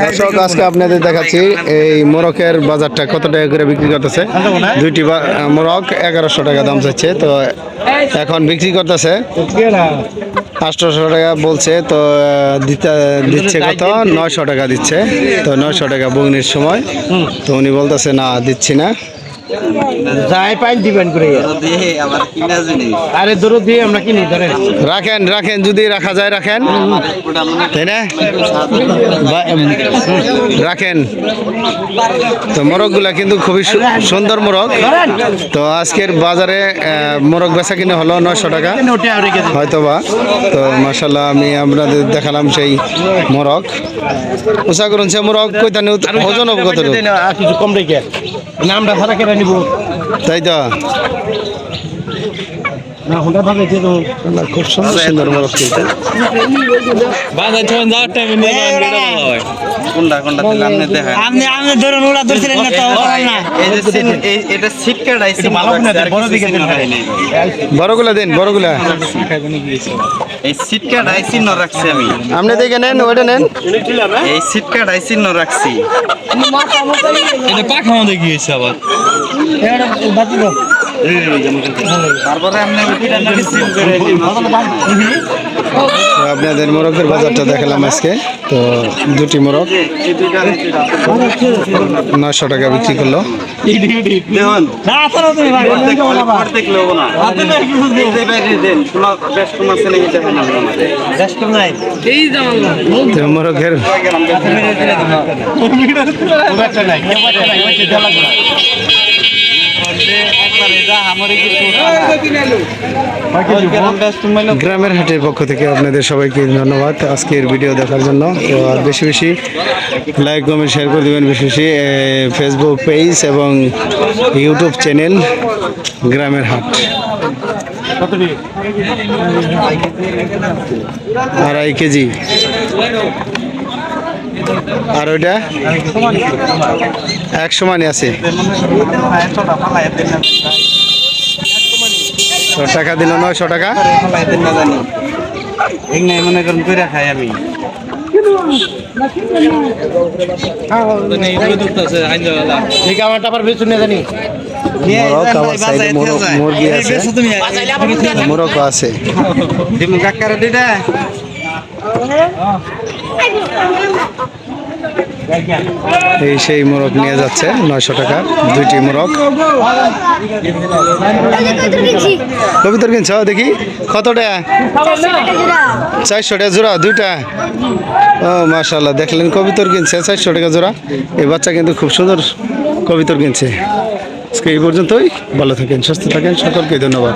দর্শক, আজকে আপনাদের দেখাচ্ছি এই মোরকের বাজারটা কত টাকা করে বিক্রি করতেছে? দুইটি মোরগ এগারোশো টাকা দাম চাচ্ছে। তো এখন বিক্রি করতেছে। আঠারোশো টাকা বলছে, তো দিতে দিচ্ছে কত? নয়শো টাকা দিচ্ছে। তো নয়শো টাকা বগ্নির সময়। তো উনি বলতেছে, না, দিচ্ছি না। যাই পাইন দিবেন করে। আরে দূর দিয়ে আমরা কিনি ধরেন। রাখেন রাখেন যদি রাখা যায় রাখেন। তাই না? রাখেন। তো মোরগগুলা কিন্তু খুবই সু- সুন্দর মোরগ। তো আজকের বাজারে মোরগ বেচা কিনে হলো নয়শো টাকা। হয়তো বা তো মাসাল্লাহ আমি আপনাদের দেখালাম সেই মোরগ। উষা করুন সে মোরগ কইতানি ওজন হবে কত কিছু কম রেখে। নামটা সারা কেটে নিব। তাই তো? না কোনটা কোনটা দিলে আপনি দেখেন। আপনি আপনি ধরুন ওরা ধরছিলেন না তো না। এই যে সিন- এই- এটা সিট কাটাইছি ভালো না, বড় দিকে দিন বড়গুলা দিন বড়গুলা। এই ন রাখছি আমি। আপনি দেখে নেন ওইটা নেন। এই সিট কাটাইছি ন রাখছি সিল করে দিন তো আপনাদের মোরগের বাজারটা দেখালাম আজকে। তো দুটি মোরগ। নয়শো টাকা বিক্রি করল। মোরগের গ্রামের হাটের পক্ষ থেকে আপনাদের সবাইকে ধন্যবাদ আজকের ভিডিও দেখার জন্য। তো আর বেশি বেশি লাইক কমেন্ট শেয়ার করে দেবেন বেশি বেশি ফেসবুক পেজ এবং ইউটিউব চ্যানেল গ্রামের হাট। আড়াই কেজি। আর ওইটা? এক সমানই আছে। তো টাকা দিল নয়শো টাকা? মনে করেন কইরা খাই আমি মোরগ আছে মোরগ আছে। এই সেই মোরগ নিয়ে যাচ্ছে, নয়শো টাকা, দুইটি মোরগ। কবিতর কিনছ? দেখি। কতটা? চারশো টাকা জোড়া, দুইটা। ও মাশাল্লাহ দেখলেন কবিতর কিনছে, চারশো টাকা জোড়া। এই বাচ্চা কিন্তু খুব সুন্দর কবিতর কিনছে। আজকে এই পর্যন্তই, ভালো থাকেন, সুস্থ থাকেন, সকলকে ধন্যবাদ।